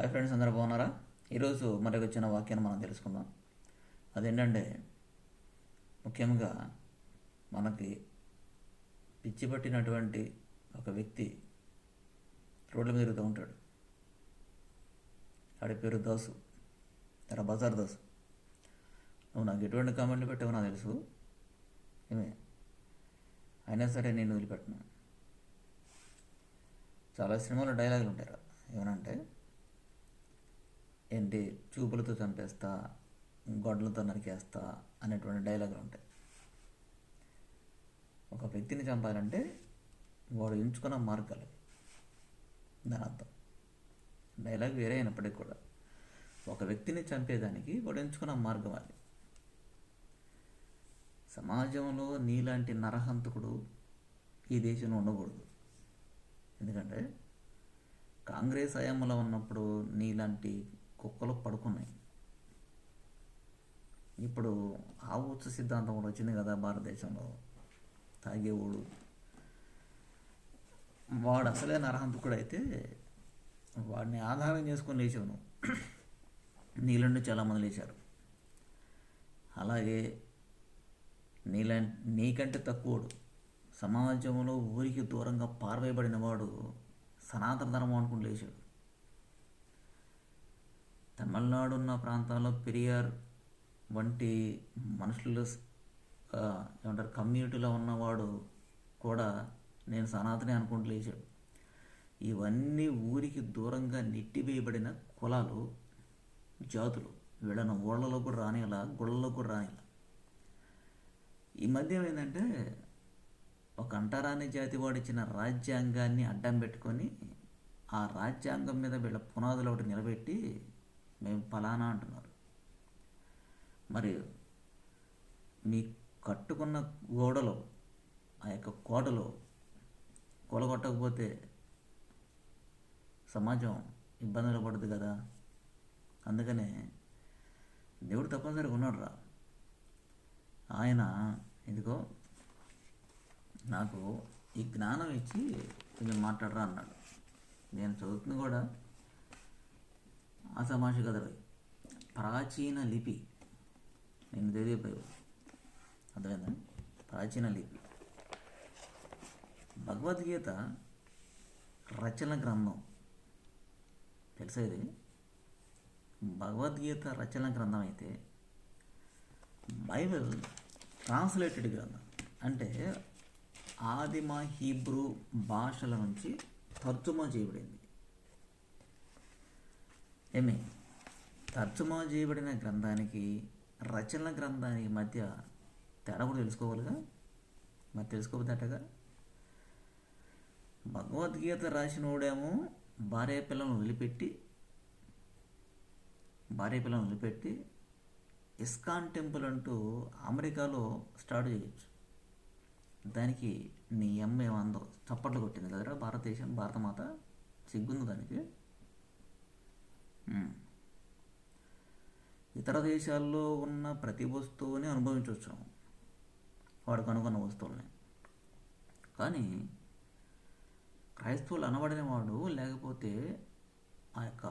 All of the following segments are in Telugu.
హాయ్ ఫ్రెండ్స్ అందరూ బాగున్నారా? ఈరోజు మరొక చిన్న వాక్యాన్ని మనం తెలుసుకుందాం. అదేంటంటే ముఖ్యంగా మనకి పిచ్చి పట్టినటువంటి ఒక వ్యక్తి రోడ్ల మీద తిరుగుతూ ఉంటాడు. ఆడి పేరు దాసు తన బజార్ దాసు. నువ్వు నాకు ఎటువంటి కామెంట్లు పెట్టావో నాకు తెలుసు. ఏమే? అయినా సరే నేను వదిలిపెట్టను. చాలా సినిమాలో డైలాగులు ఉంటాయి ఏమనంటే ఏంటి? చూపులతో చంపేస్తా గొడ్లతో నరికేస్తా అనేటువంటి డైలాగులు ఉంటాయి. ఒక వ్యక్తిని చంపాలంటే వాడు ఎంచుకున్న మార్గాలు. దాని అర్థం. డైలాగ్ వేరే అయినప్పటికీ కూడా ఒక వ్యక్తిని చంపేదానికి వాడు ఎంచుకున్న మార్గం అది. సమాజంలో నీలాంటి నరహంతకుడు ఈ దేశంలో ఉండకూడదు. ఎందుకంటే కాంగ్రెస్ హయాంలో ఉన్నప్పుడు నీలాంటి కుక్కలు పడుకున్నాయి. ఇప్పుడు ఆ ఉచ్చ సిద్ధాంతం కూడా వచ్చింది కదా భారతదేశంలో. తాగేవాడు. వాడు అసలే నరహంతకుడు అయితే వాడిని ఆధారం చేసుకొని లేచావు నువ్వు నీళ్ళండి చాలామంది లేచారు. అలాగే నీలా నీకంటే తక్కువడు. సమాజంలో ఊరికి దూరంగా పారవేయబడిన వాడు సనాతన ధర్మం అనుకుని లేచాడు. తమిళనాడు ఉన్న ప్రాంతాల్లో పెరియార్ వంటి మనుషులు ఏమంటారు కమ్యూనిటీలో ఉన్నవాడు కూడా నేను సనాతనే అనుకుంటూ లేచాడు. ఇవన్నీ ఊరికి దూరంగా నెట్టివేయబడిన కులాలు జాతులు. వీళ్ళను ఊళ్ళలో కూడా రానిలా గుళ్ళలో కూడా రానిలా ఈ మధ్య ఏమైందంటే ఒక అంటరాని జాతి వాడు ఇచ్చిన రాజ్యాంగాన్ని అడ్డం పెట్టుకొని ఆ రాజ్యాంగం మీద వీళ్ళ పునాదులు ఒకటి నిలబెట్టి మేము ఫలానా అంటున్నారు. మరి మీ కట్టుకున్న గోడలో ఆ యొక్క కోటలో కూలగొట్టకపోతే సమాజం ఇబ్బందులు పడుతుంది కదా? అందుకనే దేవుడు తప్పనిసరిగా ఉన్నాడు రా. ఆయన ఇదిగో నాకు ఈ జ్ఞానం ఇచ్చి కొంచెం మాట్లాడరా అన్నాడు. నేను చదువుతుంది కూడా. ఆసమాష కదవి ప్రాచీన లిపి. నేను తెలియపోయావు అర్థమైందా? ప్రాచీన లిపి. భగవద్గీత రచన గ్రంథం. తెలుసా ఇది? భగవద్గీత రచన గ్రంథం అయితే బైబిల్ ట్రాన్స్లేటెడ్ గ్రంథం. అంటే ఆదిమ హీబ్రూ భాషల నుంచి తర్జుమా చేయబడింది. ఏమి? తర్జుమా చేయబడిన గ్రంథానికి రచనల గ్రంథానికి మధ్య తేడా కూడా తెలుసుకోవాలిగా? మరి తెలుసుకోవద్దటగా భగవద్గీత రాసినోడేమో భార్య పిల్లలను వదిలిపెట్టి భార్య పిల్లలను వదిలిపెట్టి ఇస్కాన్ టెంపుల్ అంటూ అమెరికాలో స్టార్ట్ చేయొచ్చు. దానికి నీ అమ్మ ఏమందో చప్పట్లు కొట్టింది కదరా? భారతదేశం భారతమాత సిగ్గుంది దానికి? ఇతర దేశాల్లో ఉన్న ప్రతి వస్తువుని అనుభవించవచ్చు వాడు కనుగొన్న వస్తువుల్ని. కానీ క్రైస్తవులు అనబడిన వాడు లేకపోతే ఆ యొక్క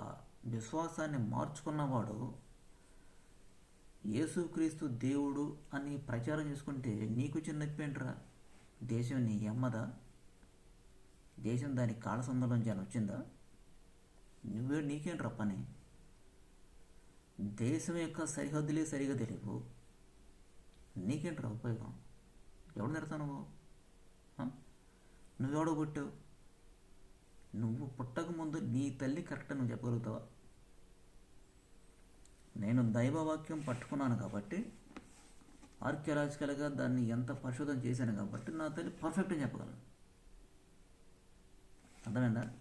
విశ్వాసాన్ని మార్చుకున్నవాడు యేసుక్రీస్తు దేవుడు అని ప్రచారం చేసుకుంటే నీకు చిన్న నొప్పేంట్రా దేశం నీ ఎమ్మదా? దేశం దాని కాళ్ళ సందులోంచి వచ్చిందా? నువ్వే నీకేంట్రా పని? దేశం యొక్క సరిహద్దులే సరిగా తెలియవు. నీకేంట్రా ఉపయోగం? ఎవడు తిడతావు నువ్వు? నువ్వెవడో పుట్టావు? నువ్వు పుట్టక ముందు నీ తల్లి కరెక్ట్ నువ్వు చెప్పగలుగుతావా? నేను దైవవాక్యం పట్టుకున్నాను కాబట్టి ఆర్కియలాజికల్గా దాన్ని ఎంత పరిశోధన చేశాను కాబట్టి నా తల్లి పర్ఫెక్ట్ అని చెప్పగలను. అర్థమైందా?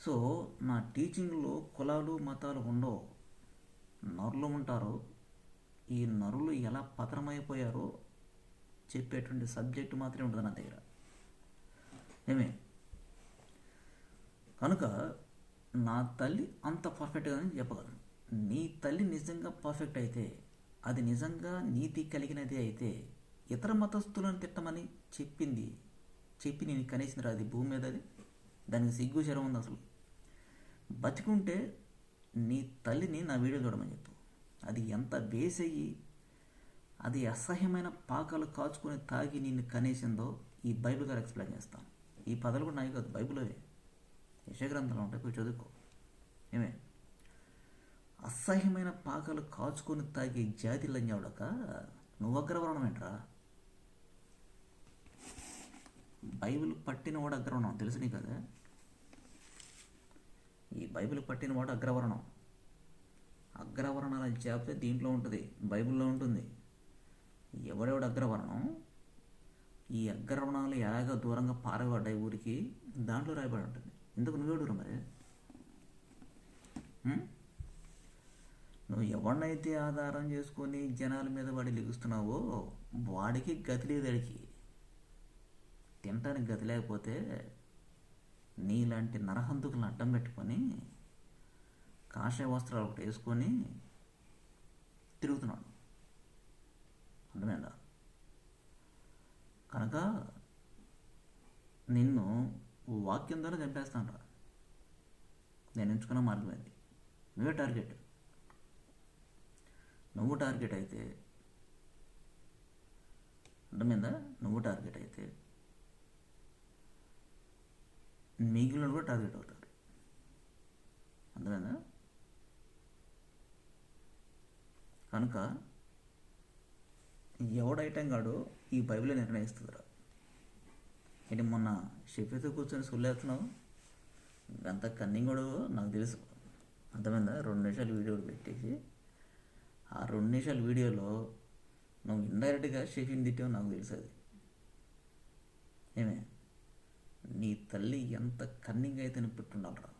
సో నా టీచింగ్లో కులాలు మతాలు ఉండవు. నరులు ఉంటారు. ఈ నరులు ఎలా పతనమైపోయారో చెప్పేటువంటి సబ్జెక్ట్ మాత్రమే ఉంటుంది నా దగ్గర. ఏమే? కనుక నా తల్లి అంత పర్ఫెక్ట్గా అని చెప్పగలను. నీ తల్లి నిజంగా పర్ఫెక్ట్ అయితే అది నిజంగా నీతి కలిగినది అయితే ఇతర మతస్థులను తిట్టమని చెప్పింది చెప్పి నేను కనేసింది అది భూమి మీద అది. దానికి సిగ్గు శరం ఉంది అసలు. బతికుంటే నీ తల్లిని నా వీడియో చూడమని చెప్పు. అది ఎంత బేస్ అయ్యి అది అసహ్యమైన పాకాలు కాచుకొని తాగి నిన్ను కనేసిందో ఈ బైబిల్ గారు ఎక్స్ప్లెయిన్ చేస్తాను. ఈ పదాలు కూడా నాయి కాదు బైబిల్లోవే యశగ్రంథంలో ఉంటాయి పోయి చదువుకో. ఏమే? అసహ్యమైన పాకాలు కాచుకొని తాగే జాతి లంజావుడక నువ్వు అగ్రవర్ణం ఏంట్రా? బైబిల్ పట్టినవాడు అగ్రవర్ణం తెలుసు నీ కదా ఈ బైబిల్ పట్టినవాడు అగ్రవర్ణం. అగ్రవర్ణాలు జాబితా దీంట్లో ఉంటుంది బైబిల్లో ఉంటుంది. ఎవడెవడు అగ్రవర్ణం? ఈ అగ్రవర్ణాలు ఎలాగ దూరంగా పారబడ్డాయి ఊరికి దాంట్లో రాయబడి ఉంటుంది. ఎందుకు నువ్వేడురు మరి? నువ్వు ఎవరినైతే ఆధారం చేసుకొని జనాల మీద వాడి లిగుస్తున్నావో వాడికి గతి లేదు వాడికి తినటానికి గతి లేకపోతే నీలాంటి నరహంతుకులను అడ్డం పెట్టుకొని కాషాయ వస్త్రాలు ఒకటి వేసుకొని తిరుగుతున్నాడు. అర్థమైందా? కనుక నిన్ను వాక్యం ద్వారా చంపేస్తాను నేను ఎంచుకున్న మార్గం అది నువ్వే టార్గెట్. నువ్వు టార్గెట్ అయితే అర్థమైందా? నువ్వు టార్గెట్ అయితే మిగిలిన కూడా టార్గెట్ అవుతారు అర్థమైందా? కనుక ఎవడైటం కాడు ఈ బైబిల్ నిర్ణయిస్తుందిరా. ఏంటి మొన్న షెఫీతో కూర్చొని సుల్లేస్తున్నావు? అంత కన్నింగ్ కూడా నాకు తెలుసు. అర్థమైందా? రెండు నిమిషాలు వీడియో పెట్టేసి ఆ రెండు నిమిషాల వీడియోలో నువ్వు ఇండైరెక్ట్గా షెఫీని తిట్టావు నాకు తెలుసు అది. ఏమే? నీ తల్లి ఎంత కన్నింగ్ అయితే పెట్టుండాలరా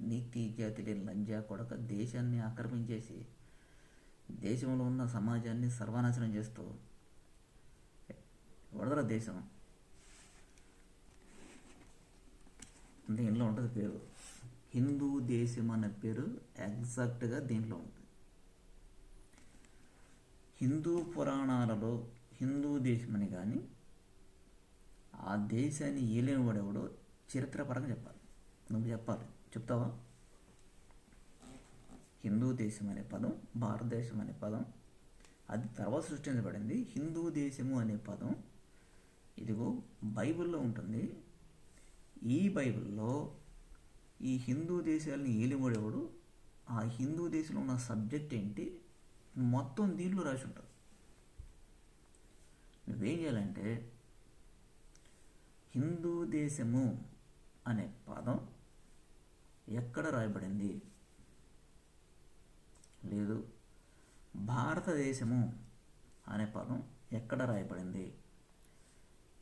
నీతి జాతి లేని లంజా కొడక దేశాన్ని ఆక్రమించేసి దేశంలో ఉన్న సమాజాన్ని సర్వనాశనం చేస్తూ వడదరా దేశం. దీనిలో ఉంటుంది పేరు. హిందూ దేశం అనే పేరు ఎగ్జాక్ట్గా దీనిలో ఉంటుంది హిందూ పురాణాలలో హిందూ దేశం అని కానీ ఆ దేశాన్ని ఏలేని ఎవడో చరిత్రపరంగా చెప్పాలి. నువ్వు చెప్పాలి. చెప్తావా? హిందూ దేశం అనే పదం భారతదేశం అనే పదం అది తర్వాత సృష్టించబడింది. హిందూ దేశము అనే పదం ఇదిగో బైబిల్లో ఉంటుంది. ఈ బైబిల్లో ఈ హిందూ దేశాలని ఏలిమడేవాడు ఆ హిందూ దేశంలో ఉన్న సబ్జెక్ట్ ఏంటి? మొత్తం దీంట్లో రాసి ఉంటుంది నువ్వేం చేయాలంటే హిందూ దేశము అనే పదం ఎక్కడ రాయబడింది? లేదు. భారతదేశము అనే పదం ఎక్కడ రాయబడింది?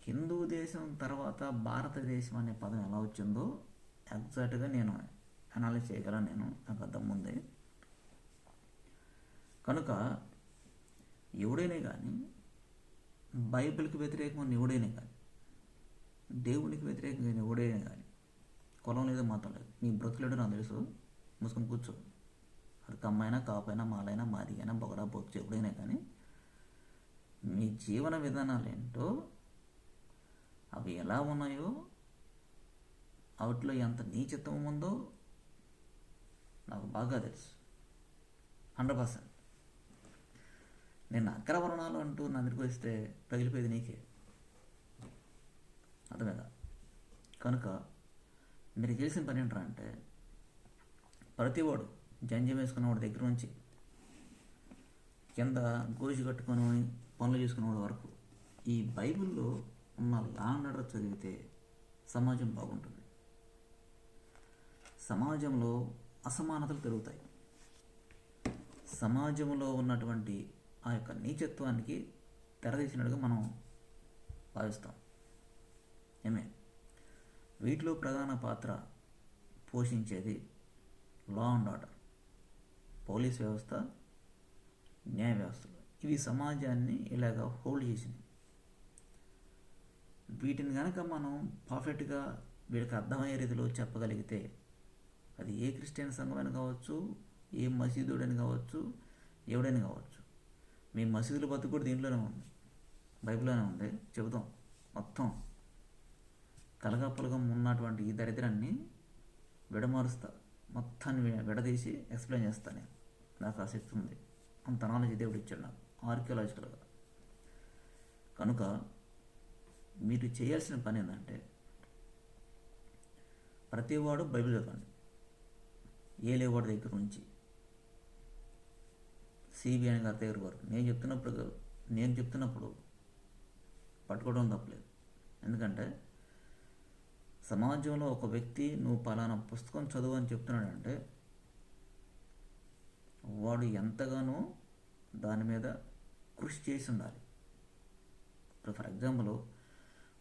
హిందూ దేశం తర్వాత భారతదేశం అనే పదం ఎలా వచ్చిందో ఎగ్జాక్ట్గా నేను అనాలిస్ చేయగలను నేను నాకు అర్థం ఉంది కనుక ఎవడైనా కానీ బైబిల్కి వ్యతిరేకమైన ఎవడైనా కానీ దేవునికి వ్యతిరేకంగా ఎవడైనా కానీ కులం లేదు మతం లేదు. నీ బ్రతుకులేడు నాకు తెలుసు. మూసుకొని కూర్చో. అది కమ్మైనా కాపైనా మాలైనా మాదిగైనా బొగడా బొచ్చు ఎప్పుడైనా కానీ మీ జీవన విధానాలు ఏంటో అవి ఎలా ఉన్నాయో వాటిలో ఎంత నీచిత్వం ఉందో నాకు బాగా తెలుసు. Hundred percent. నేను అగ్రవర్ణాలు అంటూ నా దగ్గరికి వస్తే పగిలిపోయేది నీకే. అర్థమేదా? కనుక మీరు చేసిన పని ఏంట్రా అంటే ప్రతివాడు జంజం వేసుకున్న వాడి దగ్గర నుంచి కింద గోజు కట్టుకొని పనులు చేసుకునేవాడి వరకు ఈ బైబిల్లో ఉన్న లా అండ్ ఆర్డర్ చదివితే సమాజం బాగుంటుంది. సమాజంలో అసమానతలు పెరుగుతాయి. సమాజంలో ఉన్నటువంటి ఆ యొక్క నీచత్వానికి తెరదీసినట్టుగా మనం భావిస్తాం. ఏమే వీటిలో ప్రధాన పాత్ర పోషించేది లా అండ్ ఆర్డర్ పోలీస్ వ్యవస్థ న్యాయ వ్యవస్థలు. ఇవి సమాజాన్ని ఇలాగ హోల్డ్ చేసింది వీటిని కనుక మనం పర్ఫెక్ట్గా వీళ్ళకి అర్థమయ్యే రీతిలో చెప్పగలిగితే అది ఏ క్రిస్టియన్ సంఘమైన కావచ్చు ఏ మసీదుడని కావచ్చు ఎవడని కావచ్చు. మీ మసీదుల బతుకు కూడా దీంట్లోనే ఉంది. బైబిల్లోనే ఉంది. చెబుతాం. మొత్తం కలగపలగం ఉన్నటువంటి ఈ దరిద్రాన్ని విడమారుస్తా మొత్తాన్ని విడదీసి ఎక్స్ప్లెయిన్ చేస్తాను నేను. నాకు ఆ శక్తి ఉంది. అంత నాలెడ్జ్ దేవుడు ఇచ్చాడు నాకు ఆర్కియలాజికల్గా కనుక మీరు చేయాల్సిన పని ఏంటంటే ప్రతివాడు బైబిల్ చదవండి. ఏ లేవాడి దగ్గర నుంచి? సిబిఐ గారి దగ్గర వరకు. నేను చెప్తున్నప్పుడు నేను చెప్తున్నప్పుడు పట్టుకోవడం తప్పలేదు. ఎందుకంటే సమాజంలో ఒక వ్యక్తి నువ్వు పలానా పుస్తకం చదువు అని చెప్తున్నాడంటే వాడు ఎంతగానో దాని మీద కృషి చేసి ఉండాలి. ఇప్పుడు ఫర్ ఎగ్జాంపుల్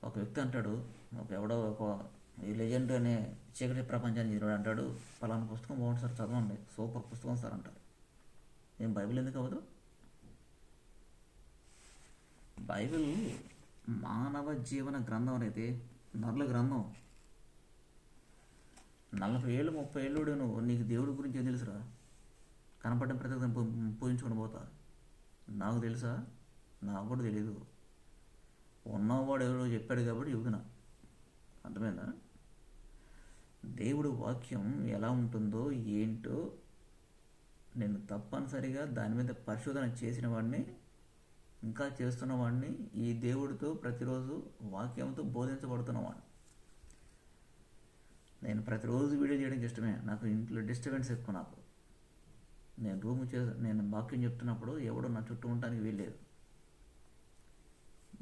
ఒక వ్యక్తి అంటాడు ఒక ఎవడో ఒక ఈ లెజెండ్ అనే చీకటి ప్రపంచాన్ని చదివాడు అంటాడు పలానా పుస్తకం బాగుంది సార్ చదవండి సూపర్ పుస్తకం సార్ అంటారు ఏం బైబిల్ ఎందుకు అవ్వదు? బైబిల్ మానవ జీవన గ్రంథం అనేది నరుల గ్రంథం. నలభై ఏళ్ళు ముప్పై ఏళ్ళు నువ్వు నీకు దేవుడి గురించి ఏం తెలుసురా? కనపడ్డ ప్రతి పూజించుకుని పూజించుకొని పోతా. నాకు తెలుసా? నాకు కూడా తెలియదు ఉన్నవాడు ఎవరో చెప్పాడు కాబట్టి చెబుతున్నా. అర్థమైందా? దేవుడు వాక్యం ఎలా ఉంటుందో ఏంటో నేను తప్పనిసరిగా దాని మీద పరిశోధన చేసిన వాడిని ఇంకా చేస్తున్న వాడిని ఈ దేవుడితో ప్రతిరోజు వాక్యంతో బోధించబడుతున్నవాడిని నేను ప్రతిరోజు వీడియో చేయడానికి ఇష్టమే. నాకు ఇంట్లో డిస్టర్బెన్స్ ఎక్కువ నాకు. నేను రూమ్ చే నేను వాక్యం చెప్తున్నప్పుడు ఎవడో నా చుట్టూ ఉండడానికి వీల్లేదు.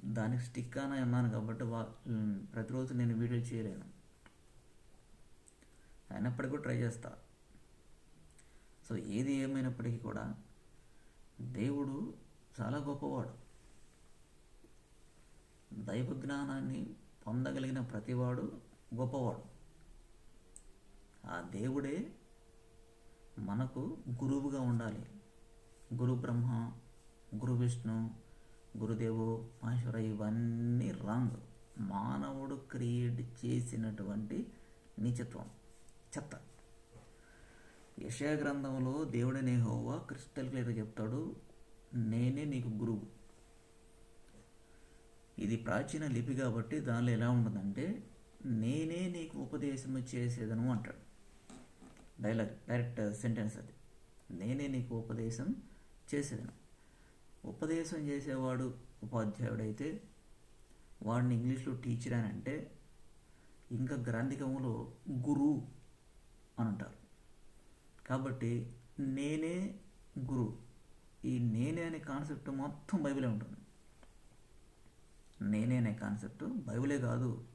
దానికి స్టిక్ అనే అన్నాను కాబట్టి వా ప్రతిరోజు నేను వీడియో చేయలేను. అయినప్పటికీ కూడా ట్రై చేస్తా. సో ఏది ఏమైనప్పటికీ కూడా దేవుడు చాలా గొప్పవాడు. దైవ జ్ఞానాన్ని పొందగలిగిన ప్రతివాడు గొప్పవాడు. ఆ దేవుడే మనకు గురువుగా ఉండాలి. గురు బ్రహ్మ గురు విష్ణు గురుదేవు మహేశ్వర ఇవన్నీ రాంగ్. మానవుడు క్రియేట్ చేసినటువంటి నీచత్వం చెత్త. యశయ గ్రంథంలో దేవుడనే హోవా క్రిస్టల్ క్లియర్గా చెప్తాడు నేనే నీకు గురువు. ఇది ప్రాచీన లిపి కాబట్టి దానిలో ఎలా ఉంటుందంటే నేనే నీకు ఉపదేశం చేసేదను అంటాడు. డైలాగ్ డైరెక్ట్ సెంటెన్స్ అది. నేనే నీకు ఉపదేశం చేసేదను ఉపదేశం చేసేవాడు ఉపాధ్యాయుడైతే వాడిని ఇంగ్లీష్లో టీచర్ అని అంటే ఇంకా గ్రంథికములో గురు అని అంటారు. కాబట్టి నేనే గురు. ఈ నేనే అనే కాన్సెప్ట్ మొత్తం బైబిలే ఉంటుంది. నేనే అనే కాన్సెప్ట్ బైబిలే కాదు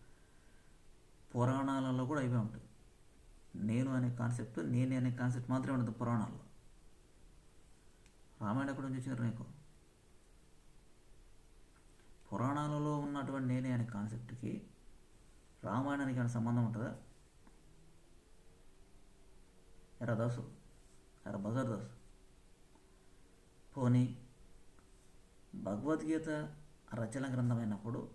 పురాణాలలో కూడా ఇవే ఉంటుంది నేను అనే కాన్సెప్ట్ నేనే అనే కాన్సెప్ట్ మాత్రమే ఉండదు పురాణాల్లో. రామాయణ ఎక్కడ నుంచి వచ్చినారు నీకు? పురాణాలలో ఉన్నటువంటి నేనే అనే కాన్సెప్ట్కి రామాయణానికి ఏమైనా సంబంధం ఉంటుందా? ఎరా దాసు ఎరా బజార్ దాసు. పోనీ భగవద్గీత రచన గ్రంథమైనప్పుడు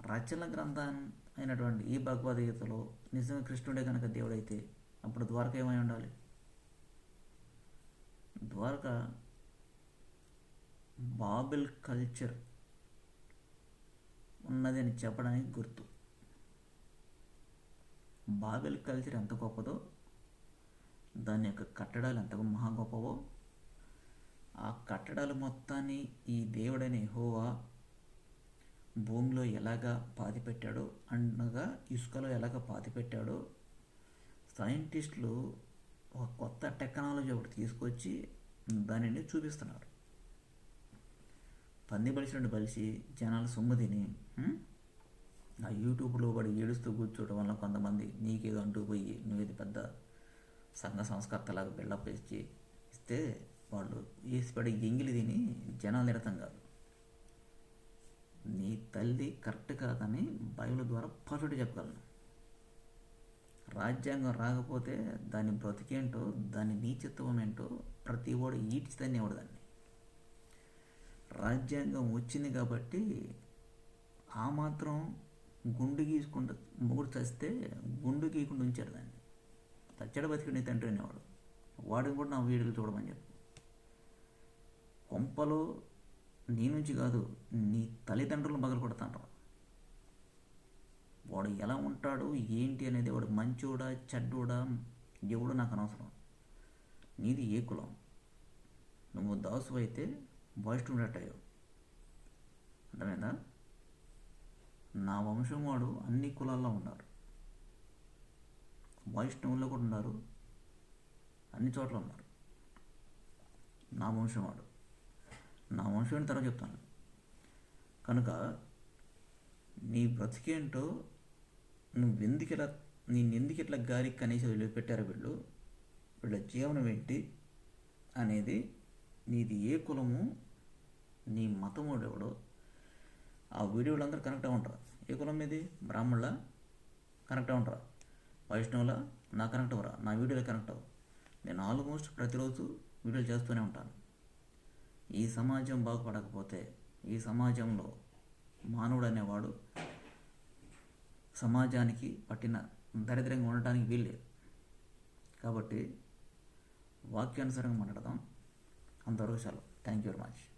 రచన గ్రంథం అయినటువంటి ఈ భగవద్గీతలో నిజంగా కృష్ణుడే కనుక దేవుడైతే అప్పుడు ద్వారక ఏమై ఉండాలి? ద్వారక బాబిల్ కల్చర్ ఉన్నది అని చెప్పడానికి గుర్తు. బాబిల్ కల్చర్ ఎంత గొప్పదో దాని యొక్క కట్టడాలు ఎంత మహా గొప్పవో ఆ కట్టడాలు మొత్తాన్ని ఈ దేవుడైన హోవా భూమిలో ఎలాగా పాతి పెట్టాడో అనగా ఇసుకలో ఎలాగ పాతి పెట్టాడో సైంటిస్టులు ఒక కొత్త టెక్నాలజీ ఒకటి తీసుకొచ్చి దానిని చూపిస్తున్నారు. పంది బలిసినట్టు బలిసి జనాలు సొమ్ము తిని ఆ యూట్యూబ్లో పడి ఏడుస్తూ కూర్చోవడం వల్ల కొంతమంది నీకేదో అంటూ పోయి నువ్వేది పెద్ద సంఘ సంస్కర్తలాగా బిల్డప్ ఇచ్చి ఇస్తే వాళ్ళు వేసిపడి ఎంగిలి తిని జనాలు నిరతం కాదు. నీ తల్లి కరెక్ట్ కాదని బైబిల్ ద్వారా పర్ఫెక్ట్ చెప్పగలను. రాజ్యాంగం రాకపోతే దాని బ్రతికేంటో దాని నీచత్వం ఏంటో ప్రతి వాడు ఈడ్చి తన్నేవాడు దాన్ని. రాజ్యాంగం వచ్చింది కాబట్టి ఆ మాత్రం గుండు గీసుకుంటూ మొగుడు చస్తే గుండు గీయకుండా ఉంచాడు దాన్ని. తచ్చడ బతికి నీ తండ్రి అనేవాడు. వాడిని కూడా నా వీడియోలు చూడమని చెప్పు. కొంపలో నీ నుంచి కాదు నీ తల్లిదండ్రులను పగలు కొడతాను వాడు ఎలా ఉంటాడు ఏంటి అనేది వాడు మంచోడా చెడ్డోడా ఎవడు నాకు అనవసరం. నీది ఏ కులం? నువ్వు దాసు అయితే వైష్ణవుడు అర్థమైందా? నా వంశం వాడు అన్ని కులాల్లో ఉన్నారు. వైష్ణవుల్లో కూడా ఉన్నారు. అన్ని చోట్ల ఉన్నారు. నా వంశం వాడు. నా వంశం తర్వాత చెప్తాను. కనుక నీ బ్రతికేంటో నువ్వు ఎందుకు ఇలా నేను ఎందుకు ఇట్లా గాలికి కనీసం వదిలిపెట్టారో వీళ్ళు వీళ్ళ జీవనం ఏంటి అనేది నీది ఏ కులము నీ మతముడు ఎవడో ఆ వీడియోలు అందరూ కనెక్ట్ ఉంటారు. ఏ కులం మీది? బ్రాహ్మణుల? కనెక్ట్ అయి ఉంటారా? వైష్ణవుల? నా కనెక్ట్ అవ్వరా? నా వీడియోలో కనెక్ట్ అవ్వ నేను ఆల్మోస్ట్ ప్రతిరోజు వీడియోలు చేస్తూనే ఉంటాను. ఈ సమాజం బాగుపడకపోతే ఈ సమాజంలో మానవుడు అనేవాడు సమాజానికి పట్టిన దరిద్రంగా ఉండటానికి వీల్లేదు. కాబట్టి వాక్యానుసారంగా మాట్లాడదాం. అంతవరకు చాలు. Thank you very much